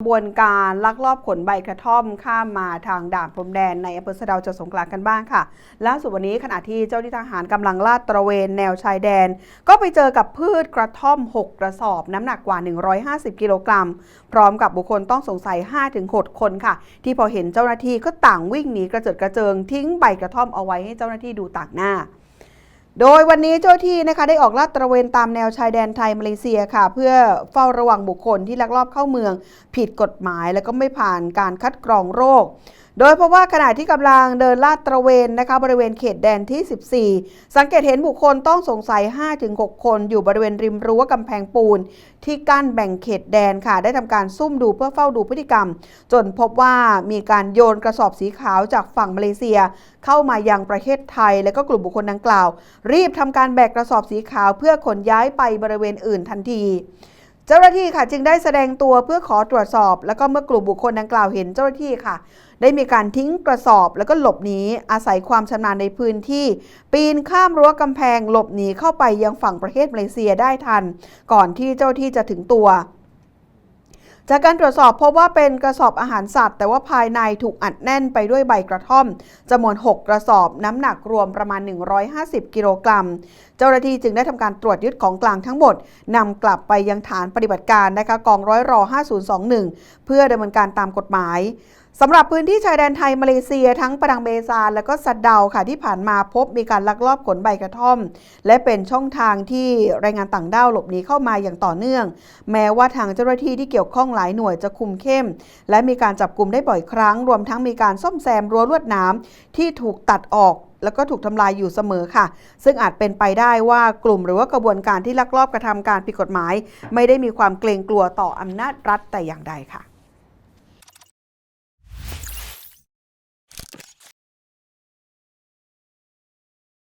ขบวนการลักลอบขนใบกระท่อมข้ามมาทางด่านพรมแดนในอำเภอสะดาวจังหวัดสงขลากันบ้างค่ะล่าสุดวันนี้ขณะที่เจ้าหน้าที่ทหารกำลังลาดตระเวนแนวชายแดน ก็ไปเจอกับพืชกระท่อม 6 กระสอบ น้ำหนักกว่า 150 กิโลกรัม พร้อมกับบุคคลต้องสงสัย 5-6 คนค่ะ ที่พอเห็นเจ้าหน้าที่ก็ต่างวิ่งหนีกระเจิดกระเจิงทิ้งใบกระท่อมเอาไว้ให้เจ้าหน้าที่ดูต่างหน้า โดยวันนี้เจ้าที่นะคะได้ออกลาดตระเวนตามแนวชายแดนไทยมาเลเซียค่ะ เพื่อเฝ้าระวังบุคคลที่ลักลอบเข้าเมือง ผิดกฎหมาย และก็ไม่ผ่านการคัดกรองโรค โดยเพราะว่าขณะที่กำลังเดินลาดตระเวนนะคะบริเวณเขตแดนที่ 14 สังเกตเห็นบุคคลต้องสงสัย 5-6 คนอยู่บริเวณริมรั้วกำแพงปูน ที่กั้นแบ่งเขตแดนค่ะ ได้ทำการซุ่มดูเพื่อเฝ้าดูพฤติกรรม จนพบว่ามีการโยนกระสอบสีขาวจากฝั่งมาเลเซีย เข้ามายังประเทศไทย และก็กลุ่มบุคคลดังกล่าว รีบทำการแบกกระสอบสีขาวเพื่อขนย้ายไปบริเวณอื่นทันที เจ้าหน้าที่ค่ะจึงได้แสดงตัวเพื่อขอตรวจสอบ แล้วก็เมื่อกลุ่มบุคคลดังกล่าวเห็นเจ้าหน้าที่ค่ะ ได้มีการทิ้งกระสอบแล้วก็หลบหนีอาศัยความชำนาญในพื้นที่ ปีนข้ามรั้วกำแพงหลบหนีเข้าไปยังฝั่งประเทศมาเลเซียได้ทัน ก่อนที่เจ้าหน้าที่จะถึงตัว จากการตรวจสอบพบว่าเป็นกระสอบอาหารสัตว์ แต่ว่าภายในถูกอัดแน่นไปด้วยใบกระท่อมจำนวน 6 กระสอบน้ำหนักรวมประมาณ 150 กิโลกรัม เจ้าหน้าที่จึงได้ทำการตรวจยึดของกลางทั้งหมดนำกลับไปยังฐานปฏิบัติการนะคะกองร้อยรอ5021 เพื่อดำเนินการตามกฎหมายสำหรับพื้นที่ชายแดนไทยมาเลเซียทั้งปะดังเบซานและก็สะเดาค่ะที่ผ่านมาพบมีการลักลอบขนใบกระท่อม และเป็นช่องทางที่แรงงานต่างด้าวหลบหนีเข้ามาอย่างต่อเนื่อง แม้ว่าทางเจ้าหน้าที่ที่เกี่ยวข้องหลายหน่วยจะคุมเข้ม และมีการจับกลุ่มได้บ่อยครั้ง รวมทั้งมีการซ่อมแซมรั้วลวดหน้ำที่ถูกตัดออกแล้วก็ถูกทำลายอยู่เสมอค่ะ ซึ่งอาจเป็นไปได้ว่ากลุ่มหรือว่ากระบวนการที่ลักลอบกระทำการผิดกฎหมาย ไม่ได้มีความเกรงกลัวต่ออำนาจรัฐแต่อย่างใดค่ะ